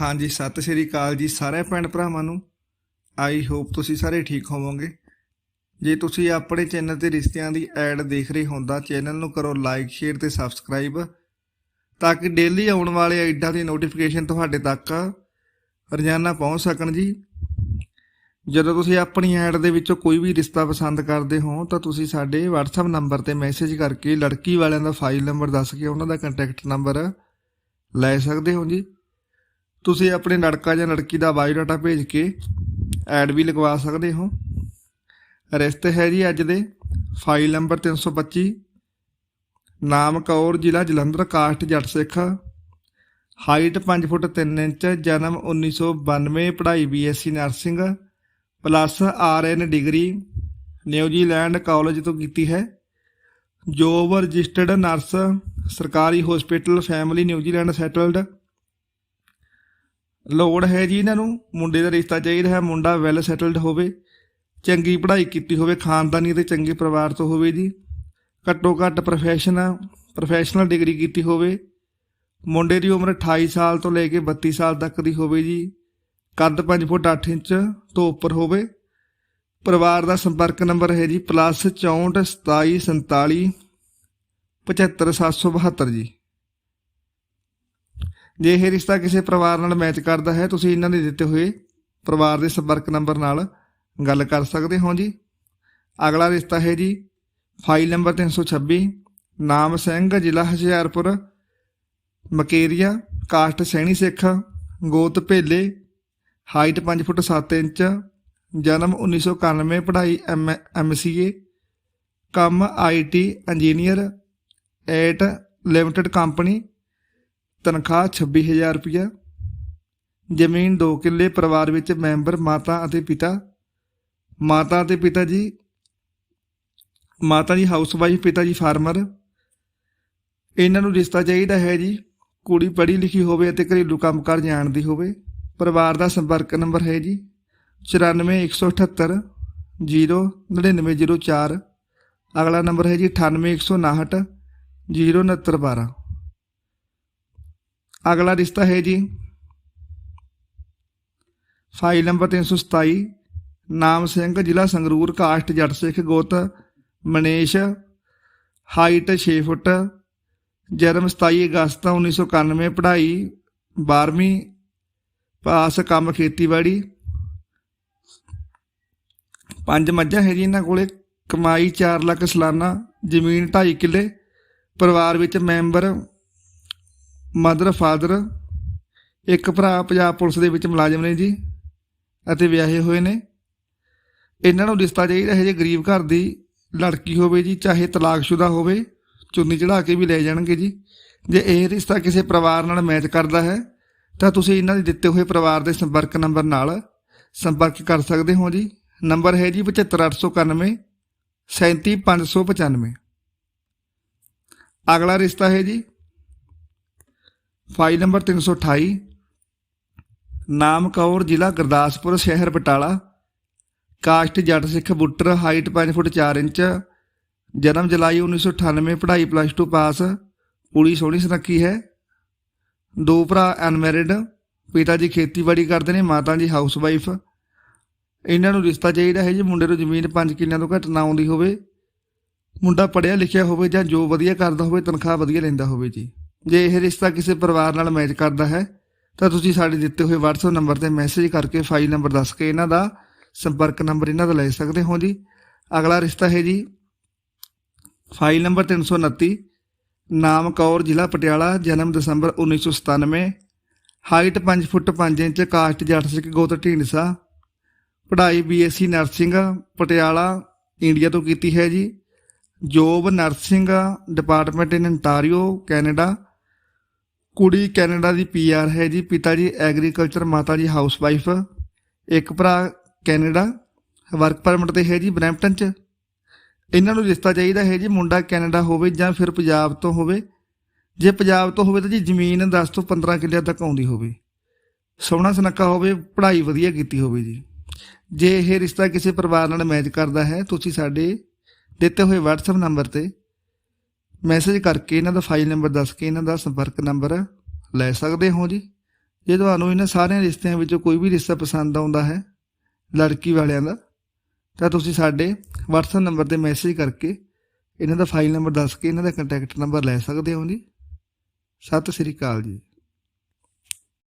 ਹਾਂਜੀ, ਸਤਿ ਸ਼੍ਰੀ ਅਕਾਲ ਜੀ ਸਾਰੇ ਭੈਣ ਭਰਾਵਾਂ ਨੂੰ। ਆਈ ਹੋਪ ਤੁਸੀਂ ਸਾਰੇ ਠੀਕ ਹੋਵੋਗੇ। ਜੇ ਤੁਸੀਂ ਆਪਣੇ ਚੈਨਲ ਤੇ ਰਿਸ਼ਤਿਆਂ ਦੀ ਐਡ ਦੇਖ ਰਹੇ ਹੁੰਦਾ ਚੈਨਲ ਨੂੰ ਕਰੋ ਲਾਈਕ, ਸ਼ੇਅਰ ਤੇ ਸਬਸਕ੍ਰਾਈਬ ਤਾਂ ਕਿ ਡੇਲੀ ਆਉਣ ਵਾਲੇ ਐਡਾਂ ਦੀ ਨੋਟੀਫਿਕੇਸ਼ਨ ਤੁਹਾਡੇ ਤੱਕ ਰੋਜ਼ਾਨਾ ਪਹੁੰਚ ਸਕਣ ਜੀ। ਜਦੋਂ ਤੁਸੀਂ ਆਪਣੀ ਐਡ ਦੇ ਵਿੱਚੋਂ ਕੋਈ ਵੀ ਰਿਸ਼ਤਾ ਪਸੰਦ ਕਰਦੇ ਹੋ ਤਾਂ ਤੁਸੀਂ ਸਾਡੇ WhatsApp ਨੰਬਰ ਤੇ ਮੈਸੇਜ ਕਰਕੇ ਲੜਕੀ ਵਾਲਿਆਂ ਦਾ ਫਾਈਲ ਨੰਬਰ ਦੱਸ ਕੇ ਉਹਨਾਂ ਦਾ ਕੰਟੈਕਟ ਨੰਬਰ ਲੈ ਸਕਦੇ ਹੋ ਜੀ। ਤੁਸੀਂ ਆਪਣੇ ਲੜਕਾ ਜਾਂ ਲੜਕੀ ਦਾ ਬਾਇਓਡਾਟਾ ਭੇਜ ਕੇ ਐਡ ਵੀ ਲਗਵਾ ਸਕਦੇ ਹੋ। ਰਿਸ਼ਤੇ ਹੈ ਜੀ ਅੱਜ ਦੇ। ਫਾਈਲ ਨੰਬਰ 325 ਨਾਮ ਕੌਰ, ਜ਼ਿਲ੍ਹਾ ਜਲੰਧਰ, ਕਾਸਟ ਜੱਟ ਸਿੱਖ। ਹਾਈਟ 5 ਫੁੱਟ 3 ਇੰਚ, ਜਨਮ 1992 ਪੜ੍ਹਾਈ BSc nursing. Plus RN degree. New Zealand college ਤੋਂ ਕੀਤੀ ਹੈ। Job registered nurse. ਸਰਕਾਰੀ hospital, family New Zealand settled. ਲੋੜ ਹੈ ਜੀ ਇਹਨਾਂ ਨੂੰ। ਮੁੰਡੇ ਦਾ ਰਿਸ਼ਤਾ ਚਾਹੀਦਾ ਹੈ, ਮੁੰਡਾ ਵੈਲ ਸੈਟਲਡ ਹੋਵੇ, ਚੰਗੀ ਪੜ੍ਹਾਈ ਕੀਤੀ ਹੋਵੇ, ਖਾਨਦਾਨੀ ਤੇ ਚੰਗੇ ਪਰਿਵਾਰ ਤੋਂ ਹੋਵੇ ਜੀ। ਘੱਟੋ ਘੱਟ ਪ੍ਰੋਫੈਸ਼ਨ ਪ੍ਰੋਫੈਸ਼ਨਲ ਡਿਗਰੀ ਕੀਤੀ ਹੋਵੇ। ਮੁੰਡੇ ਦੀ ਉਮਰ 28 ਸਾਲ ਤੋਂ ਲੈ ਕੇ 32 ਸਾਲ ਤੱਕ ਦੀ ਹੋਵੇ ਜੀ। ਕੱਦ 5 ਫੁੱਟ 8 ਇੰਚ ਤੋਂ ਉੱਪਰ ਹੋਵੇ। ਪਰਿਵਾਰ ਦਾ ਸੰਪਰਕ ਨੰਬਰ ਹੈ ਜੀ ਪਲੱਸ 64 27 47 75 772 ਜੀ। ਜੇ ਇਹ ਰਿਸ਼ਤਾ ਕਿਸੇ ਪਰਿਵਾਰ ਨਾਲ ਮੈਚ ਕਰਦਾ ਹੈ, ਤੁਸੀਂ ਇਹਨਾਂ ਦੇ ਦਿੱਤੇ ਹੋਏ ਪਰਿਵਾਰ ਦੇ ਸੰਪਰਕ ਨੰਬਰ ਨਾਲ ਗੱਲ ਕਰ ਸਕਦੇ ਹੋ ਜੀ। ਅਗਲਾ ਰਿਸ਼ਤਾ ਹੈ ਜੀ ਫਾਈਲ ਨੰਬਰ 326 ਨਾਮ ਸਿੰਘ, ਜ਼ਿਲ੍ਹਾ ਹੁਸ਼ਿਆਰਪੁਰ, ਮਕੇਰੀਆ ਕਾਸਟ ਸੈਣੀ ਸਿੱਖ, ਗੋਤ ਭੇਲੇ ਹਾਈਟ 5 ਫੁੱਟ 7 ਇੰਚ, ਜਨਮ 1991 ਪੜ੍ਹਾਈ ਐਮਸੀਏ ਕੰਮ IT engineer at limited company ਤਨਖਾਹ 26000 ਰੁਪਇਆ ਜ਼ਮੀਨ 2 ਕਿੱਲੇ, ਪਰਿਵਾਰ ਵਿੱਚ ਮੈਂਬਰ, ਮਾਤਾ ਅਤੇ ਪਿਤਾ। ਮਾਤਾ ਅਤੇ ਪਿਤਾ ਜੀ, ਮਾਤਾ ਜੀ ਹਾਊਸਵਾਈਫ ਪਿਤਾ ਜੀ ਫਾਰਮਰ ਇਹਨਾਂ ਨੂੰ ਰਿਸ਼ਤਾ ਚਾਹੀਦਾ ਹੈ ਜੀ, ਕੁੜੀ ਪੜ੍ਹੀ ਲਿਖੀ ਹੋਵੇ ਅਤੇ ਘਰੇਲੂ ਕੰਮਕਾਰ ਜਾਣਦੀ ਹੋਵੇ। ਪਰਿਵਾਰ ਦਾ ਸੰਪਰਕ ਨੰਬਰ ਹੈ ਜੀ 94178 09904 ਅਗਲਾ ਨੰਬਰ ਹੈ ਜੀ 98159 06912 ਅਗਲਾ ਰਿਸ਼ਤਾ ਹੈ ਜੀ। ਫਾਈਲ ਨੰਬਰ 327 ਨਾਮ ਸਿੰਘ, ਜ਼ਿਲ੍ਹਾ ਸੰਗਰੂਰ, ਕਾਸਟ ਜੱਟ ਸਿੱਖ ਗੋਤ, ਮਨੇਸ਼, ਹਾਈਟ 6 ਫੁੱਟ, ਜਨਮ 27 ਅਗਸਤ 1991 ਪੜ੍ਹਾਈ 12ਵੀਂ ਪਾਸ ਕੰਮ ਖੇਤੀਬਾੜੀ। ਪੰਜ ਮੱਝਾਂ ਹੈ ਜੀ ਇਹਨਾਂ ਕੋਲੇ, ਕਮਾਈ 4 ਲੱਖ ਸਾਲਾਨਾ, ਜ਼ਮੀਨ 2.5 ਕਿੱਲੇ, ਪਰਿਵਾਰ ਵਿੱਚ ਮੈਂਬਰ ਮਦਰ, ਫਾਦਰ, ਇੱਕ ਭਰਾ ਪੰਜਾਬ ਪੁਲਿਸ ਦੇ ਵਿੱਚ ਮੁਲਾਜ਼ਮ ਨੇ ਜੀ, ਅਤੇ ਵਿਆਹੇ ਹੋਏ ਨੇ। ਇਹਨਾਂ ਨੂੰ ਰਿਸ਼ਤਾ ਚਾਹੀਦਾ ਹੈ ਜੇ ਗਰੀਬ ਘਰ ਦੀ ਲੜਕੀ ਹੋਵੇ ਜੀ, ਚਾਹੇ ਤਲਾਕਸ਼ੁਦਾ ਹੋਵੇ, ਚੁੰਨੀ ਚੜਾ ਕੇ ਵੀ ਲੈ ਜਾਣਗੇ ਜੀ। ਜੇ ਇਹ ਰਿਸ਼ਤਾ ਕਿਸੇ ਪਰਿਵਾਰ ਨਾਲ ਮੈਚ ਕਰਦਾ ਹੈ, ਤਾਂ ਤੁਸੀਂ ਇਹਨਾਂ ਦੇ ਦਿੱਤੇ ਹੋਏ ਪਰਿਵਾਰ ਦੇ ਸੰਪਰਕ ਨੰਬਰ ਨਾਲ ਸੰਪਰਕ ਕਰ ਸਕਦੇ ਹੋ ਜੀ। ਨੰਬਰ ਹੈ ਜੀ 75891 37595 ਅਗਲਾ ਰਿਸ਼ਤਾ ਹੈ ਜੀ ਫਾਈਲ ਨੰਬਰ 328 ਨਾਮ ਕੌਰ ਜ਼ਿਲ੍ਹਾ ਗੁਰਦਾਸਪੁਰ, ਸ਼ਹਿਰ Batala. Caste Jatt Sikh Buttar, height 5 foot 4 inch, ਜਨਮ ਜੁਲਾਈ 1998 ਪੜ੍ਹਾਈ ਪਲੱਸ 2 ਪਾਸ ਕੁੜੀ ਸੋਹਣੀ ਸੁਨੱਖੀ ਹੈ। ਦੋ ਭਰਾ ਅਨਮੈਰਿਡ ਪਿਤਾ ਜੀ ਖੇਤੀਬਾੜੀ ਕਰਦੇ ਨੇ, ਮਾਤਾ ਜੀ ਹਾਊਸ ਵਾਈਫ ਇਹਨਾਂ ਨੂੰ ਰਿਸ਼ਤਾ ਚਾਹੀਦਾ ਹੈ ਜੀ, ਮੁੰਡੇ ਨੂੰ ਜ਼ਮੀਨ 5 ਕਿੱਲਿਆਂ ਤੋਂ ਘੱਟ ਨਾ ਆਉਂਦੀ ਹੋਵੇ। ਮੁੰਡਾ ਪੜ੍ਹਿਆ ਲਿਖਿਆ ਹੋਵੇ ਜਾਂ ਜੋ ਵਧੀਆ ਕਰਦਾ ਹੋਵੇ, ਤਨਖਾਹ ਵਧੀਆ ਲੈਂਦਾ ਹੋਵੇ ਜੀ। ਜੇ ਇਹ ਰਿਸ਼ਤਾ ਕਿਸੇ ਪਰਿਵਾਰ ਨਾਲ ਮੈਚ ਕਰਦਾ ਹੈ, ਤਾਂ ਤੁਸੀਂ ਸਾਡੇ ਦਿੱਤੇ ਹੋਏ WhatsApp ਨੰਬਰ ਤੇ ਮੈਸੇਜ ਕਰਕੇ ਫਾਈਲ ਨੰਬਰ ਦੱਸ ਕੇ ਇਹਨਾਂ ਦਾ ਸੰਪਰਕ ਨੰਬਰ ਇਹਨਾਂ ਦਾ ਲੈ ਸਕਦੇ ਹੋ ਜੀ। ਅਗਲਾ ਰਿਸ਼ਤਾ ਹੈ ਜੀ ਫਾਈਲ ਨੰਬਰ 329 ਨਾਮ ਕੌਰ, ਜ਼ਿਲ੍ਹਾ ਪਟਿਆਲਾ, ਜਨਮ ਦਸੰਬਰ 1997 height 5 foot 5 inch caste Jatt Sikh ਗੋਤ ਢੀਂਡਸਾ, ਪੜ੍ਹਾਈ ਬੀਐਸਸੀ ਨਰਸਿੰਗ ਪਟਿਆਲਾ ਇੰਡੀਆ ਤੋਂ ਕੀਤੀ ਹੈ ਜੀ। Job nursing department in Ontario Canada ਕੁੜੀ ਕੈਨੇਡਾ ਦੀ ਪੀਆਰ ਹੈ ਜੀ, ਪਿਤਾ ਜੀ ਐਗਰੀਕਲਚਰ, ਮਾਤਾ ਜੀ ਹਾਊਸਵਾਈਫ। ਇੱਕ ਭਰਾ ਕੈਨੇਡਾ, ਵਰਕ ਪਰਮਿਟ ਤੇ ਹੈ ਜੀ ਬਰੈਂਪਟਨ ਚ। ਇਹਨਾਂ ਨੂੰ ਰਿਸ਼ਤਾ ਚਾਹੀਦਾ ਹੈ ਜੀ, ਮੁੰਡਾ ਕੈਨੇਡਾ ਹੋਵੇ ਜਾਂ ਫਿਰ ਪੰਜਾਬ ਤੋਂ ਹੋਵੇ। ਜੇ ਪੰਜਾਬ ਤੋਂ ਹੋਵੇ ਤਾਂ ਜੀ ਜ਼ਮੀਨ 10 ਤੋਂ 15 ਕਿੱਲਿਆਂ ਤੱਕ ਆਉਂਦੀ ਹੋਵੇ। ਸੋਹਣਾ ਸੁਨੱਖਾ ਹੋਵੇ, ਪੜ੍ਹਾਈ ਵਧੀਆ ਕੀਤੀ ਹੋਵੇ ਜੀ। ਜੇ ਇਹ ਰਿਸ਼ਤਾ ਕਿਸੇ ਪਰਿਵਾਰ ਨਾਲ ਮੈਚ ਕਰਦਾ ਹੈ, ਤੁਸੀਂ ਸਾਡੇ ਦਿੱਤੇ ਹੋਏ WhatsApp ਨੰਬਰ ਤੇ ਮੈਸੇਜ ਕਰਕੇ ਇਹਨਾਂ ਦਾ ਫਾਈਲ ਨੰਬਰ ਦੱਸ ਕੇ ਇਹਨਾਂ ਦਾ ਸੰਪਰਕ ਨੰਬਰ ਲੈ ਸਕਦੇ ਹੋ ਜੀ। ਜੇ ਤੁਹਾਨੂੰ ਇਹਨਾਂ ਸਾਰਿਆਂ ਰਿਸ਼ਤਿਆਂ ਵਿੱਚੋਂ ਕੋਈ ਵੀ ਰਿਸ਼ਤਾ ਪਸੰਦ ਆਉਂਦਾ ਹੈ, ਲੜਕੀ ਵਾਲਿਆਂ ਦਾ, ਤਾਂ ਤੁਸੀਂ ਸਾਡੇ WhatsApp ਨੰਬਰ ਤੇ ਮੈਸੇਜ ਕਰਕੇ ਇਹਨਾਂ ਦਾ ਫਾਈਲ ਨੰਬਰ ਦੱਸ ਕੇ ਇਹਨਾਂ ਦਾ ਕੰਟੈਕਟ ਨੰਬਰ ਲੈ ਸਕਦੇ ਹੋ ਜੀ। ਸਤਿ ਸ੍ਰੀ ਅਕਾਲ ਜੀ।